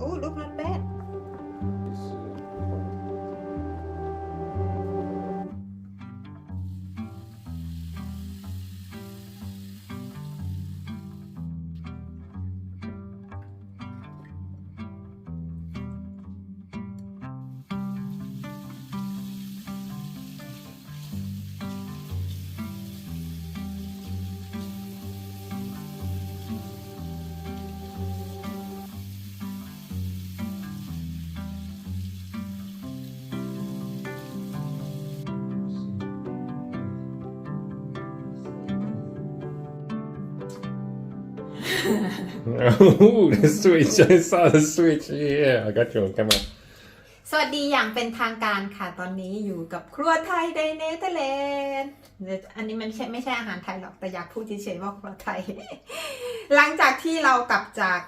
Oh, look not bad. Oh, the switch. I saw the switch. Yeah, I got you on camera. สวัสดีอย่างเป็นทางการค่ะ ตอนนี้อยู่กับครัวไทยในเนเธอร์แลนด์อันนี้มันไม่ใช่อาหารไทยหรอก แต่อยากพูดเฉยๆว่าครัวไทย หลังจากที่เรากลับจาก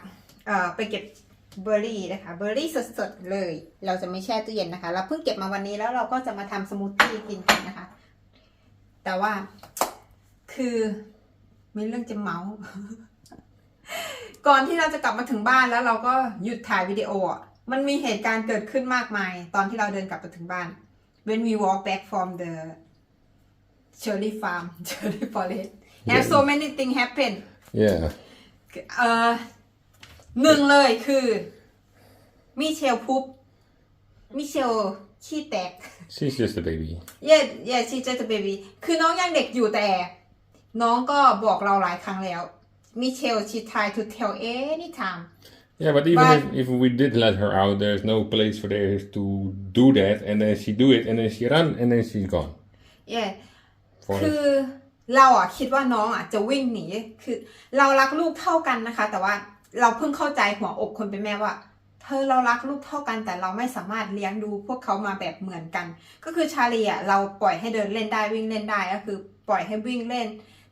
เอ่อไปเก็บเบอร์รี่นะคะ เบอร์รี่สดๆเลย เราจะไม่แช่ตู้เย็นนะคะ เราเพิ่งเก็บมาวันนี้แล้วเราก็จะมาทำสมูทตี้กินกันนะคะ แต่ว่าคือมีเรื่องจะเมาส์ ก่อนที่เราจะกลับมาถึงบ้านแล้วเราก็หยุดถ่ายวิดีโออะมันมีเหตุการณ์เกิดขึ้นมากมาย ตอนที่เราเดินกลับมาถึงบ้าน when we walk back from the cherry farm cherry forest and so many things happen Yeah. เอ่อหนึ่งเลยคือมิเชลพุบมิเชลขี้แตก She's just a baby. เย่เย่ชีเจตเบบีคือน้องยังเด็กอยู่แต่ น้องก็บอกเราหลายครั้งแล้ว มิเชลชี try to tell anytime Yeah, but even But- if, if we did let her out, there's no place for there to do that, and then she do it, and then she run, and then she's gone. เย่ For คือเราอะคิดว่าน้องอะจะวิ่งหนี คือเรารักลูกเท่ากันนะคะ แต่ว่าเราเพิ่งเข้าใจหัวอกคนเป็นแม่ว่า เธอเรารักลูกเท่ากัน แต่เราไม่สามารถเลี้ยงดูพวกเขามาแบบเหมือนกัน ก็คือชาลีอะเราปล่อยให้เดินเล่นได้วิ่งเล่นได้ก็คือ ปล่อยให้วิ่งเล่น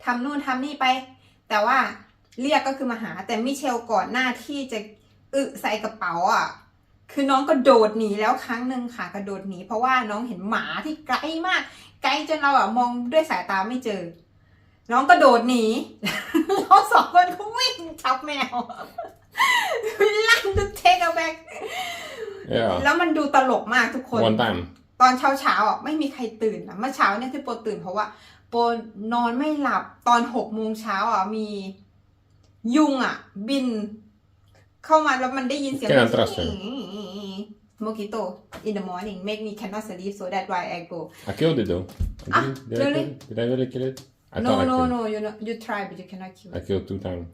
ทำนู่นทำนี่ไป แต่ว่า เรียกก็คือมาหา แต่มิเชลก่อนหน้าที่จะอึใส่กระเป๋าอะ คือน้องกระโดดหนีแล้วครั้งหนึ่งค่ะกระโดดหนีเพราะว่าน้องเห็นหมาที่ไกลมาก ไกลจนเราอะมองด้วยสายตาไม่เจอ น้องกระโดดหนีเราสองคนก็วิ่งจับแมวลั่นดุเทกเอาแบก yeah, แล้วมันดูตลกมากทุกคน one time. ตอนเช้าเช้าๆอะไม่มีใครตื่นนะเมื่อเช้าเนี่ยที่โปรตื่นเพราะว่าโปรนอนไม่หลับตอนหกโมงเช้าอะมี ยุงอะ บิน เข้ามาแล้วมันได้ยินเสียง Can't trust her. โมกิโต in the morning make me cannot sleep so that's why I go I killed it though. I Ah, didn't- did, I really? kill it? did I really kill it? I no thought I no killed. no you know you try but you cannot kill I killed two times.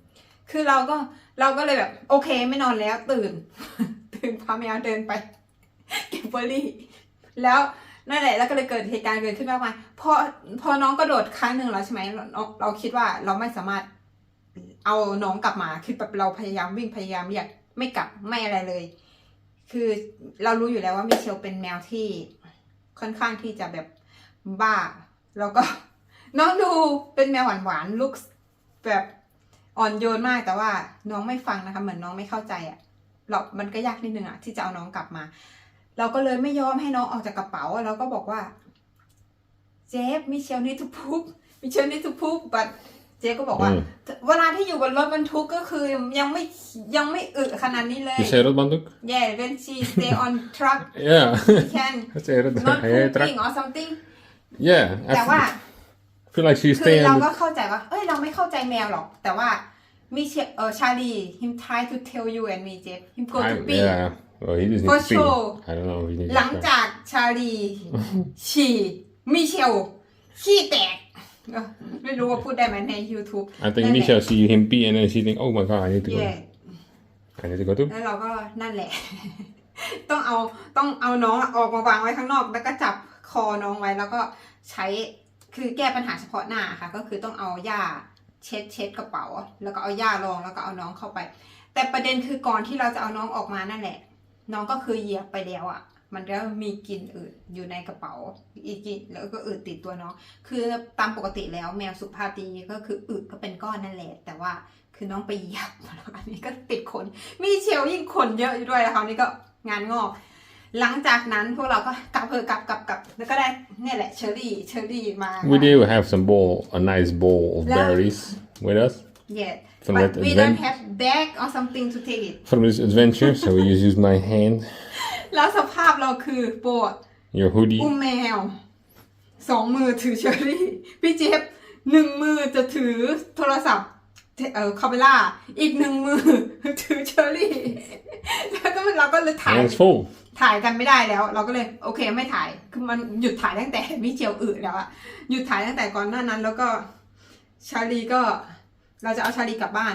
คือเราก็เราก็เลยแบบ โอเคไม่นอนแล้วตื่น ตื่นพาแมวเดินไป เก็บเบอร์รี่ แล้วนั่นแหละแล้วก็เลยเกิดเหตุการณ์เกิดขึ้นมากมายพอพอน้องกระโดดครั้งหนึ่งแล้วใช่ไหมเราเราคิดว่าเราไม่สามารถ เอาน้องกลับมาคือแบบเราพยายามวิ่งพยายามเรียกไม่กลับไม่อะไรเลย คือเรารู้อยู่แล้วว่ามิเชลเป็นแมวที่ค่อนข้างที่จะแบบบ้า แล้วก็น้องดูเป็นแมวหวานๆลุกแบบอ่อนโยนมากแต่ว่าน้องไม่ฟังนะคะ เหมือนน้องไม่เข้าใจอะ่ะเรามันก็ยากนิดนึงอะ่ะที่จะเอาน้องกลับมา เราก็เลยไม่ยอมให้น้องออกจากกระเป๋าเราก็บอกว่าเจฟมิเชลนี่ทุกพุกมิเชลนี่ทุกพุกบัด เจฟก็บอกว่า อืม เวลาที่อยู่บนรถบรรทุกก็คือยังไม่ยังไม่อึขนาดนี้เลย You say Rotbanduk? yeah when she stay on truck Yeah. she can I say not Rotbanduk. Yeah, truck. pooping or something Yeah. I แต่ว่า f- feel like she's คือ staying. เรา on ก็ the- เข้าใจว่า เอ้ย เราไม่เข้าใจแมวหรอก แต่ว่ามิเชลเออชาลี him try to tell you and me Jeff him go to I- pee yeah. Well, he just For needs to pee. sure. I don't know if he needs หลัง to pee. จากชาลี ฉี่มิเชลขี้แตกเอ้อ ไม่รู้ว่าพูดได้ไหมใน YouTube I think นั่นแหละ Michelle see him pee and then she think, oh my god, I need to go. yeah I need to go too. แล้วเราก็นั่นแหละ ต้องเอาต้องเอาน้องออกมาวางไว้ข้างนอก แล้วก็จับคอน้องไว้แล้วก็ใช้คือแก้ปัญหาเฉพาะหน้าค่ะ ก็คือต้องเอาหญ้าเช็ดเช็ดกระเป๋า แล้วก็เอาหญ้ารองแล้วก็เอาน้องเข้าไป แต่ประเด็นคือก่อนที่เราจะเอาน้องออกมานั่นแหละ น้องก็คือเหยียบไปแล้วอะ มันก็มีกลิ่นอืดอยู่ในกระเป๋าอีกกลิ่นแล้วก็อืดติดตัวน้องคือตามปกติแล้วแมวสุภาพดีก็คืออืดก็เป็นก้อนนั่นแหละ แต่ว่าคือน้องไปเหยียบแล้วอันนี้ก็ติดขนมีเชลยิ่งขนเยอะอยู่ด้วยนะคะนี่ก็งานงอก หลังจากนั้นพวกเราก็กลับเถอะกลับกลับกลับแล้วก็ได้เนี่ยแหละเชอรี่เชอรี่มา We do have some bowl, a nice bowl of Yeah. berries with us. เย่ from but that we don't adventure. have bag or something to take it From this adventure, so we just use my hand, แล้วสภาพเราคือโปะ your hoodie. อุ้มแมว สองมือถือเชอรี่ พี่เจฟหนึ่งมือจะถือโทรศัพท์เออคาเมล่าอีกหนึ่งมือถือเชอรี่ แล้วก็เราก็เลยถ่าย Hands full. ถ่ายกันไม่ได้แล้ว เราก็เลยโอเคไม่ถ่ายคือมันหยุดถ่ายตั้งแต่วิเชียวอึแล้วอะหยุดถ่ายตั้งแต่ก่อนหน้านั้น แล้วก็ชาลีก็เราจะเอาชาลีกลับบ้าน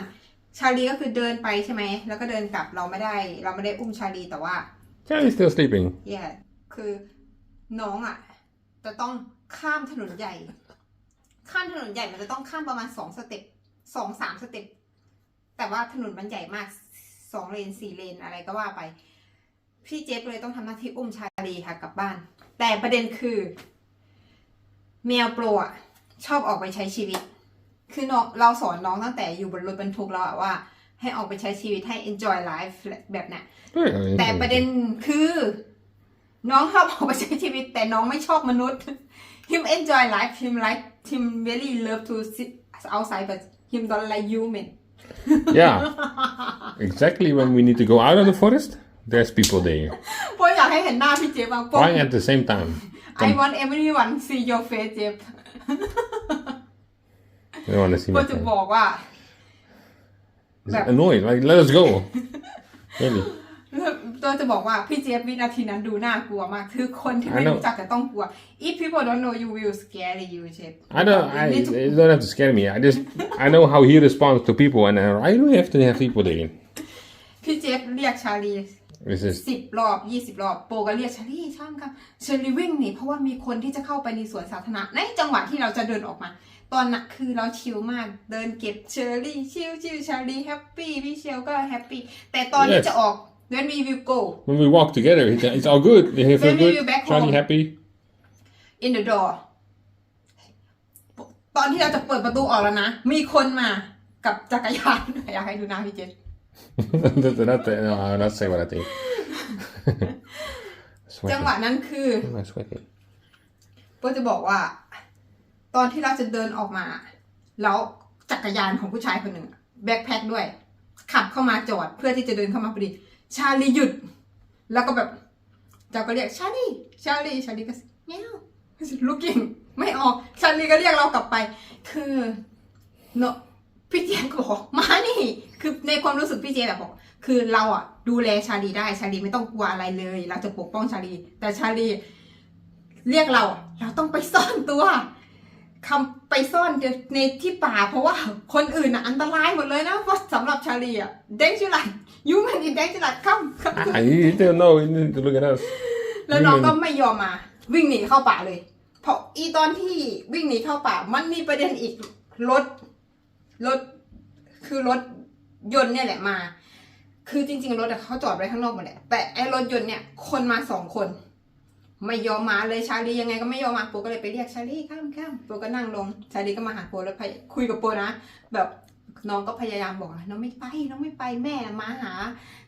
ชาลีก็คือเดินไปใช่ไหมแล้วก็เดินกลับเราไม่ได้ เราไม่ได้อุ้มชาลีแต่ว่า Charlie's still sleeping. แย่คือน้องอะจะต้องข้ามถนนใหญ่ ข้ามถนนใหญ่มันจะต้องข้ามประมาณสองสเต็ปสองสามสเต็ปแต่ว่าถนนมันใหญ่มากสองเลนสี่เลนอะไรก็ว่าไป พี่เจฟเลยต้องทำหน้าที่อุ้มชาลีค่ะกลับบ้าน แต่ประเด็นคือ แมวโปรอะชอบออกไปใช้ชีวิต คือน้องเราสอนน้องตั้งแต่อยู่บนรถบรรทุกแล้วอะว่า ให้ออกไปใช้ชีวิตให้ enjoy life แบบเนี้ย Very แต่ประเด็นคือ น้องชอบออกไปใช้ชีวิต แต่น้องไม่ชอบมนุษย์ him enjoy life him like him really love to sit outside but him don't like human Yeah. exactly when we need to go out of the forest, there's people there. เพราะอยากให้เห็นหน้าพี่เจฟบางป Crying at the same time. I want everyone see your face เจฟ You don't want to see ก็ my จะ face. บอกว่า He's annoyed. Like, let us go. really. ตัวจะบอกว่าพี่เจฟวินาทีนั้นดูน่ากลัวมาก คือคนที่ไม่ I know. รู้จักจะต้องกลัว if people don't know you will scare you เจฟ I don't. I You need to- it don't have to scare me. I just I know how he responds to people, and I really have to have people there. พี่เจฟเรียกชาลี It's just สิบรอบยี่สิบรอบโปก็เรียกเชอรี่ช่างครับเชอรี่วิ่งหนีเพราะว่ามีคนที่จะเข้าไปในสวนสาธารณะในจังหวะที่เราจะเดินออกมา ตอนนั้นคือเราชิลมากเดินเก็บเชอรี่ชิลชิลเชอรี่แฮปปี้พี่เชลก็แฮปปี้แต่ตอนที่ Yes. จะออก when we will go when we walk together, it's, it's all good. They feel When we good. will back Charlie home. happy. in the door ตอนที่เราจะเปิดประตูออกแล้วนะ มีคนมากับจักรยาน อยากให้ดูหน้าพี่เจน that, that, that, no, I'll not say what I think. จังหวะ sweating. นั้นคือ Am I sweating? ก็จะบอกว่า ตอนที่เราจะเดินออกมา แล้วจักรยานของผู้ชายคนหนึ่งแบ็คแพ็คด้วย ขับเข้ามาจอดเพื่อที่จะเดินเข้ามาพอดี ชาลีหยุด แล้วก็แบบเจ้าก็เรียกชาลีชาลีชาลีก็เงี้ยวลูกยิงไม่ออกชาลีก็เรียกเรากลับไป คือเนอะพี่เจมก็บอกมานี่ คือในความรู้สึกพี่เจมแบบบอก คือเราอะดูแลชาลีได้ชาลีไม่ต้องกลัวอะไรเลย เราจะปกป้องชาลี แต่ชาลี เรียกเราอะเราต้องไปซ่อนตัวคำไปซ่อนในที่ป่า เพราะว่าคนอื่นอะอันตรายหมดเลยนะเพราะสำหรับชาลีอะเด้งชิลัดยูมันอินเด้งชิลัดข้าม Ah, he, he didn't know. He need to look at us. แล้วน้องก็ไม่ยอมมา วิ่งหนีเข้าป่าเลย เพราะอีตอนที่วิ่งหนีเข้าป่า มันมีประเด็นอีกรถรถคือรถ ยนต์เนี่ยแหละมา คือจริง ๆ รถอะเขาจอดไว้ข้างนอกหมดแหละ แต่ไอ้รถยนต์เนี่ยคนมาสองคน ไม่ยอมมาเลยชาลียังไงก็ไม่ยอมมาโปก็เลยไปเรียกชาลีข้ามข้ามโปก็นั่งลงชาลีก็มาหาโปแล้วคุยกับโปนะ แบบ น้องก็พยายามบอกน้องไม่ไป น้องไม่ไปแม่มาหา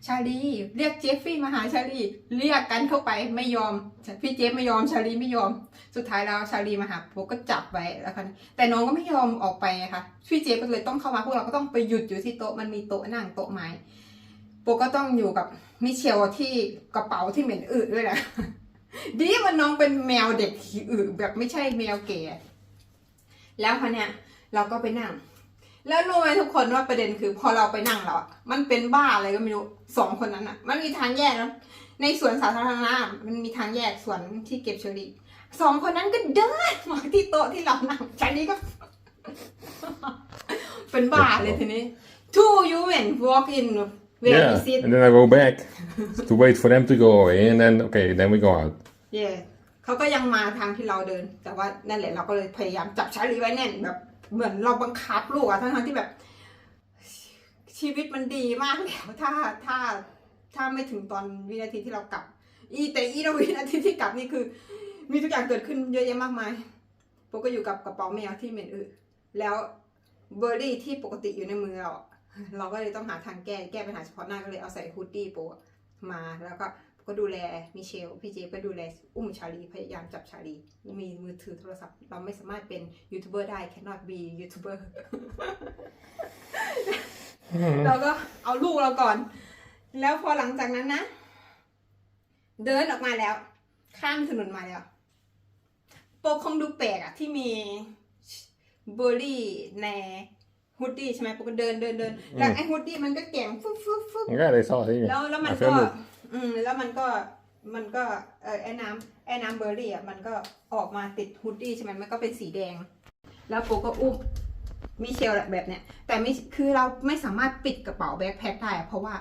ชาลีเรียกเจฟฟี่มาหาชาลีเรียกกันเข้าไปไม่ยอมพี่เจฟไม่ยอมชาลีไม่ยอม สุดท้ายแล้วชาลีมาหาโปก็จับไว้แล้วค่ะแต่น้องก็ไม่ยอมออกไปนะคะพี่เจฟก็เลยต้องเข้ามาพวกเราก็ต้องไปหยุดอยู่ที่โต๊ะมันมีโต๊ะนั่งโต๊ะไม้โปก็ต้องอยู่กับมิเชลที่กระเป๋าที่เหม็นอึด้วยแหละดีมันน้องเป็นแมวเด็กขี้อึแบบไม่ใช่แมวแก่แล้วคะเนี่ยเราก็ไปนั่ง แล้วรู้ไหมทุกคนว่าประเด็นคือ พอเราไปนั่งแล้วอะมันเป็นบ้าอะไรก็ไม่รู้สองคนนั้นอะมันมีทางแยกแล้วในสวนสาธารณะมันมีทางแยกสวนที่เก็บเชอรี่สองคนนั้นก็เดินมาที่โต๊ะที่เรานั่งชานี้ก็ เป็นบ้าเลยทีนี้ two women walk in where we Yeah. sit And then I go back to wait for them to go away, and then okay, then we go out. เย่เขาก็ยังมาทางที่เราเดิน แต่ว่านั่นแหละเราก็เลยพยายามจับชาลีไว้แน่นแบบ เหมือนเราบังคับลูกอะทั้งๆที่แบบ ชีวิตมันดีมากแล้วถ้าถ้าถ้าไม่ถึงตอนวินาทีที่เรากลับ อีแต่อีเราวินาทีที่กลับนี่คือ มีทุกอย่างเกิดขึ้นเยอะแยะมากมายโปก็อยู่กับกระเป๋าแมวที่เหม็นอึแล้วเบอร์รี่ที่ปกติอยู่ในมือเราเราก็เลยต้องหาทางแก้แก้ปัญหาเฉพาะหน้าก็เลยเอาใส่ฮูดดี้โปอะมาแล้วก็ ก็ดูแลมิเชล พี่เจก็ดูแลอุ้มชาลี พยายามจับชาลี มีมือถือโทรศัพท์ เราไม่สามารถเป็นยูทูบเบอร์ได้ cannot be ยูทูบเบอร์เราก็เอาลูกเราก่อน แล้วพอหลังจากนั้นนะ เดินออกมาแล้ว ข้ามถนนมาแล้ว โปกคงดูแปลกอะที่มีเบอร์รี่ในฮุดดี้ใช่ไหมโปกก็เดินเดินเดินแล้วไอ้ฮุดดี้มันก็แก่งฟึ๊บฟึ๊บฟึ๊บ Yeah, they saw it. แล้วแล้วมัน I ก็ filmed it. อืมแล้วมันก็มันก็เออไอ้น้ำไอ้น้ำเบอร์รี่อะมันก็ออกมาติดฮุดดี้ใช่ไหมมันก็เป็นสีแดง แล้วโปก็อุ้มมิเชลแหละแบบเนี้ยแต่ไม่คือเราไม่สามารถปิดกระเป๋าแบ็คแพ็คได้อะเพราะว่า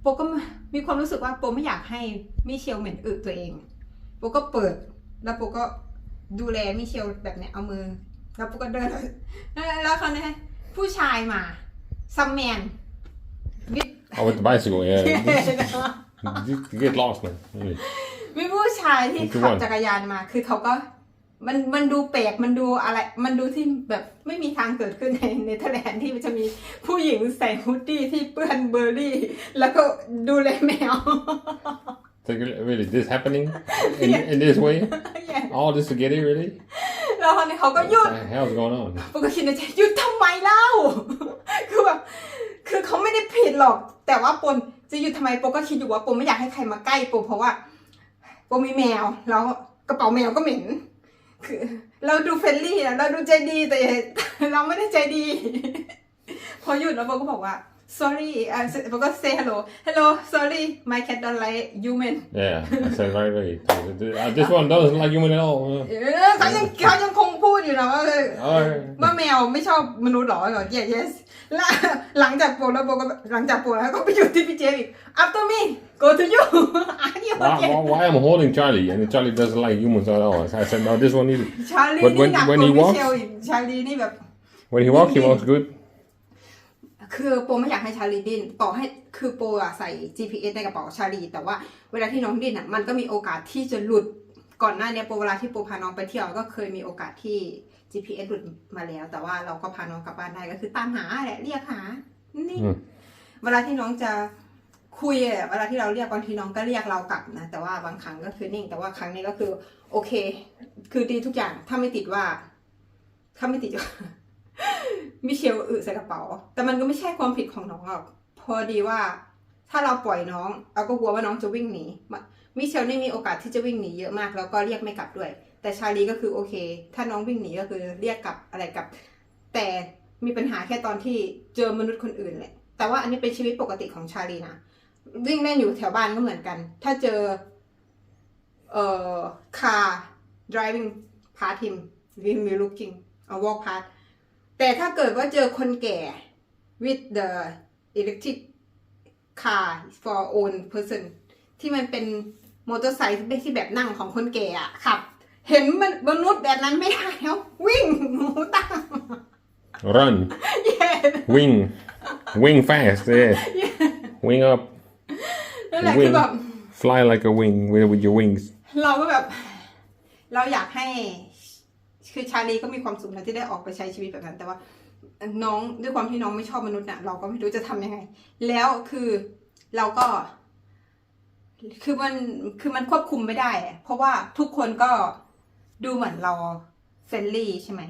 โปก็มีความรู้สึกว่าโปไม่อยากให้มิเชลเหม็นอึตัวเองโปก็เปิดแล้วโปก็ดูแลมิเชลแบบเนี้ยเอามือ แล้วโปก็เดินแล้วเขาเนี่ยผู้ชายมาซัมแมนวิด Oh, with the bicycle, yeah. You you get lost, man. Really. มีผู้ชายที่ทุกขัวับนจักรยานมา คือเขาก็มันมันดูแปลกมันดูอะไร มันดูที่แบบไม่มีทางเกิดขึ้นในเนเธอร์แลนด์ที่มันจะมีผู้หญิงใส่ฮุดดี้ที่เปื้อนเบอร์รี่ แล้วก็ดูแลแมว Think, really, this happening in, in this way? All this together, really? แล้วคนนี้เขาก็หยุด What the hell's going on? ปกติในใจหยุดทำไมเล่า คือแบบ คือเขาไม่ได้ผิดหรอก แต่ว่าปน จะหยุดทำไมปนก็คิดอยู่ว่าปนไม่อยากให้ใครมาใกล้ปนเพราะว่าปนมีแมว แล้วกระเป๋าแมวก็เหม็น คือ เราดูเฟรนลี่นะเราดูใจดีแต่เราไม่ได้ใจดี พอหยุดแล้วปนก็บอกว่า sorry อะปนก็ say hello hello sorry my cat don't like human Yeah, I said right away. Uh, This one doesn't like human at all. เออเขายังเขายังคงพูดอยู่นะว่า Alright. ว่าแมวไม่ชอบมนุษย์หรอเหรอ yes yes แล้วหลังจากโปรแล้วโปรก็หลังจากโปรแล้วก็ไปอยู่ที่พี่เจอีก after me go to you อันนี้โอ Why, เค why, why I'm holding Charlie and Charlie doesn't like humans at all? I said, no, this one either. ชาลี But นี่ when- หนักก when ว่า he พี่ walks- เชลอีกชาลีนี่แบบ When he walks, he walks good. คือโปรไม่อยากให้ชาลีดิ้นต่อให้คือโปรอะใส่ GPS ในกระเป๋าชาลีแต่ว่าเวลาที่น้องดิ้นอะมันก็มีโอกาสที่จะหลุดก่อนหน้าเนี้ยโปรเวลาที่โปรพาน้องไปเที่ยวก็เคยมีโอกาสที่ GPS หลุดมาแล้ว แต่ว่าเราก็พาน้องกลับบ้านได้ก็คือตามหาแหละเรียกหา นี่ อืม เวลาที่น้องจะคุยอะเวลาที่เราเรียกบางทีน้องก็เรียกเรากลับนะ แต่ว่าบางครั้งก็คือนิ่ง แต่ว่าครั้งนี้ก็คือ โอเค คือดีทุกอย่าง ถ้าไม่ติดว่า ถ้าไม่ติดว่า มิเชลอึใส่กระเป๋า แต่มันก็ไม่ใช่ความผิดของน้องหรอก พอดีว่า ถ้าเราปล่อยน้อง เราก็กลัวว่าน้องจะวิ่งหนีมามิเชลนี่มีโอกาสที่จะวิ่งหนีเยอะมาก แล้วก็เรียกไม่กลับด้วย แต่ชาลีก็คือโอเค ถ้าน้องวิ่งหนีก็คือเรียกกลับอะไรกลับ แต่มีปัญหาแค่ตอนที่เจอมนุษย์คนอื่นแหละ แต่ว่าอันนี้เป็นชีวิตปกติของชาลีนะ วิ่งเล่นอยู่แถวบ้านก็เหมือนกัน ถ้าเจอ เอ่อ car driving past him we will looking or walk past แต่ถ้าเกิดว่าเจอคนแก่ with the electric car for own person ที่มันเป็นมอเตอร์ไซค์ที่แบบนั่งของคนแก่อะขับ เห็นมันมนุษย์แบบนั้นไม่ได้แล้ววิ่งหมูตั้ง Run. เย้ Wing. Wing fast. Yeah. Wing up. นั่นแหละคือแบบ Fly like a wing with, with your wings. เราก็แบบ เราอยากให้ คือชาลีก็มีความสุขนะที่ได้ออกไปใช้ชีวิตแบบนั้น แต่ว่าน้องด้วยความที่น้องไม่ชอบมนุษย์น่ะ เราก็ไม่รู้จะทำยังไง แล้วคือเราก็ คือมันคือมันควบคุมไม่ได้อะเพราะว่าทุกคนก็ ดูเหมือนเราเฟรนลี่ใช่ไหม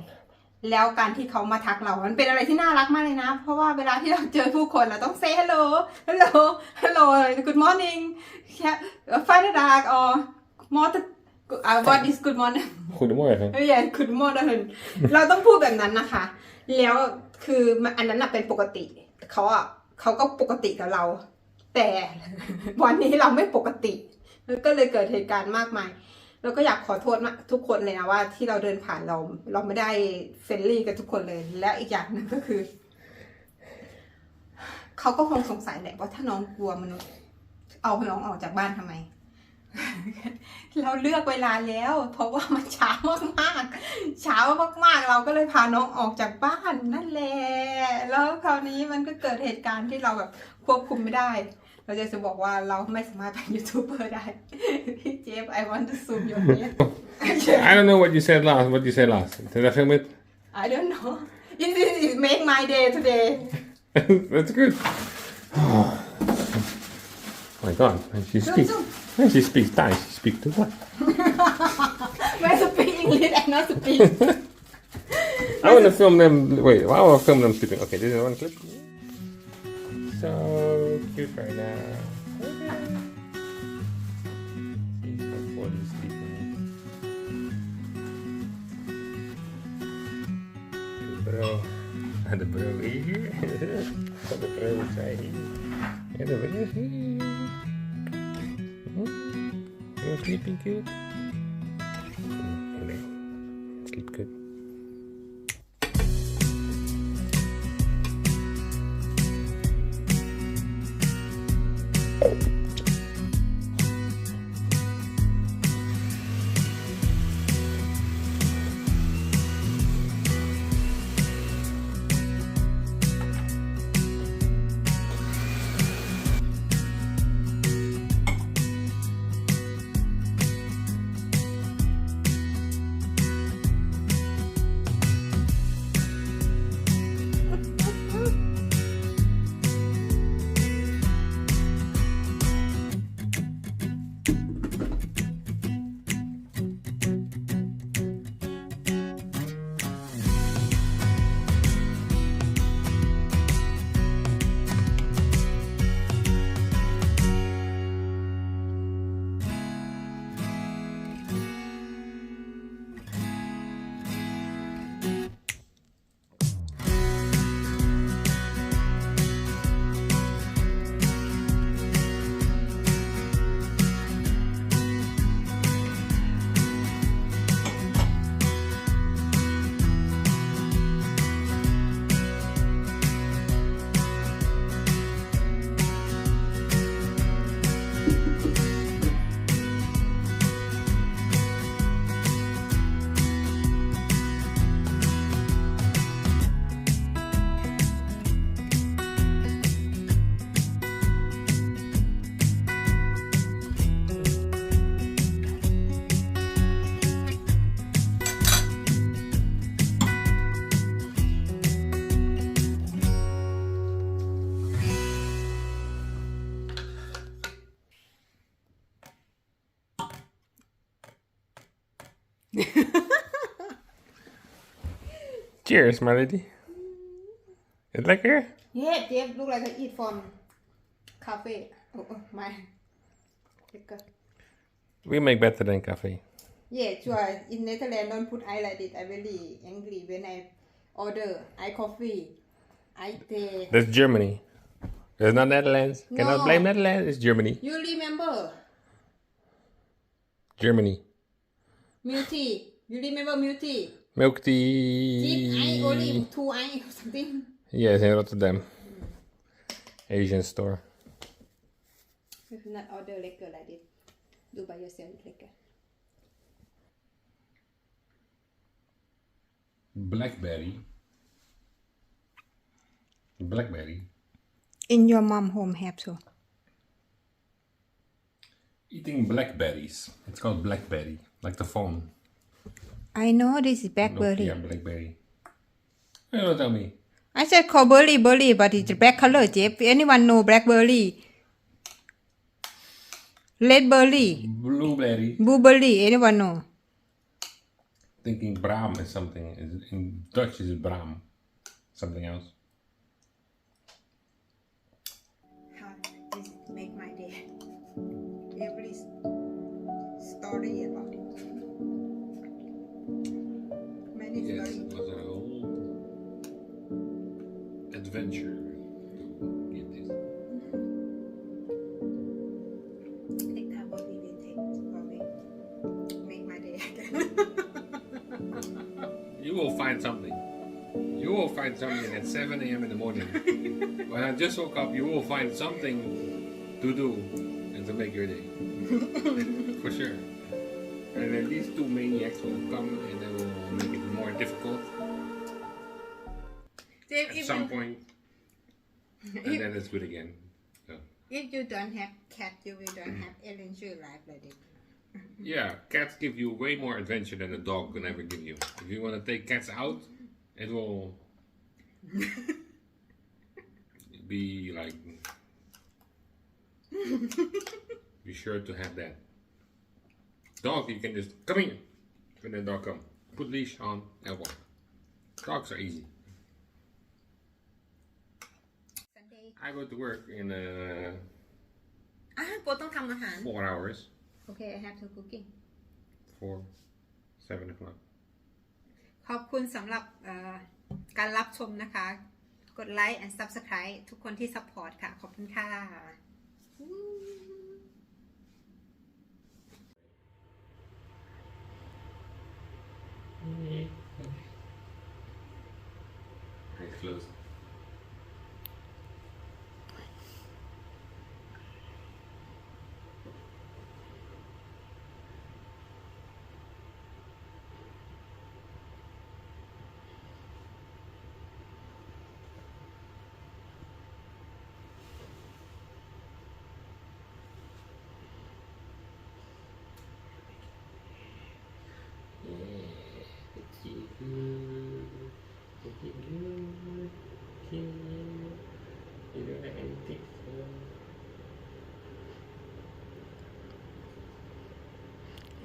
แล้วการที่เขามาทักเรา มันเป็นอะไรที่น่ารักมากเลยนะ เพราะว่าเวลาที่เราเจอผู้คนเราต้อง say hello hello hello good morning fine dag or morning uh, what is good morning Goedemorgen. เฮ้ยคุณโมดนเราต้องพูดแบบนั้นนะคะ แล้วคือมันอันนั้นน่ะเป็นปกติ เขาอะเขาก็ปกติกับเรา แต่วันนี้เราไม่ปกติแล้วก็เลยเกิดเหตุการณ์มากมาย แล้วก็อยากขอโทษมาทุกคนเลยนะว่าที่เราเดินผ่านเราเราไม่ได้เฟรนลี่กับทุกคนเลย และอีกอย่างหนึงก็คือเขาก็คงสงสัยแหละว่าถ้าน้องกลัวมนุษย์ เอาน้องออกจากบ้านทำไม เราเลือกเวลาแล้ว เพราะว่ามันเช้ามากๆเช้ามากๆ เราก็เลยพาน้องออกจากบ้านนั่นแหละแล้วคราวนี้มันก็เกิดเหตุการณ์ที่เราแบบควบคุมไม่ได้ เราจะจะบอกว่าเราไม่สามารถเป็นยูทูบเบอร์ได้ พี่เจฟ I want to zoom your head I don't know what you said last. What you said last. Did I film it? I don't know this is make my day today That's good. Oh my god. And she Zoom, speaks. zoom. And she speaks Thai. She speaks too much. I speak English and not speak I want to film them. Wait, why want to film them sleeping? Okay, this is one clip. cute right now. Sleeping. The bro. Bro here. the bro is right here. The bro is here. Hmm? You sleeping? Hmm, Sleep good. Cheers, my lady. Het lekker? Yeah, Jeff look like I eat from cafe. Oh, oh my. Lekker. We make better than cafe. Yeah, sure. In Netherlands, don't put I like it. I really angry when I order I coffee. I take. That's Germany. That's not Netherlands. Cannot blame Netherlands. It's Germany. You remember Germany. tea? You remember milk tea? Milk Cheap I only tea. two I or something. Yes, in Rotterdam. Asian store. If you not order liquor like this, do by yourself liquor. Blackberry. Blackberry. In your mom home have so. Eating blackberries. It's called blackberry, like the phone. I know this is blackberry. Yeah, blackberry. You don't tell me. I said call berry berry, but it's black color, Jeff. Anyone know blackberry? Red berry, Blueberry. blueberry. Anyone know? Thinking Braam is something. Is- In Dutch is Braam. Something else. This make my day. Every story about Yes, it was a whole adventure to get this. Take time for me, take for. Make my day again. You will find something. You will find something at 7 a.m. in the morning. when I just woke up, you will find something to do and to make your day. For sure. And then these two maniacs will come and they will make it more difficult Dave, at some you, point. And then it's good again. So, if you don't have cat, you will don't have adventure life like yeah, cats give you way more adventure than a dog can ever give you. If you want to take cats out, it will be like be sure to have that. Dog, you can just come here. When the dog come, put leash on and walk. Dogs are easy. Sunday, I go to work in uh, อะโปต้องทำอาหาร four hours. โอเค I have to cooking Four, seven o'clock. ขอบคุณสำหรับเอ่อการรับชมนะคะ กดไลค์ and subscribe ทุกคนที่ support ค่ะ ขอบคุณค่ะ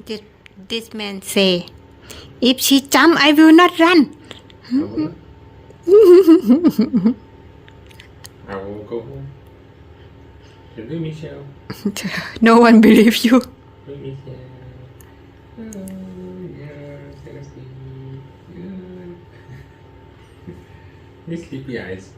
This, this man say if she jump I will not run I will go home. Hello, Michelle. no one believe you Hello, Michelle. Oh, yeah, Tennessee. Good. His sleepy eyes.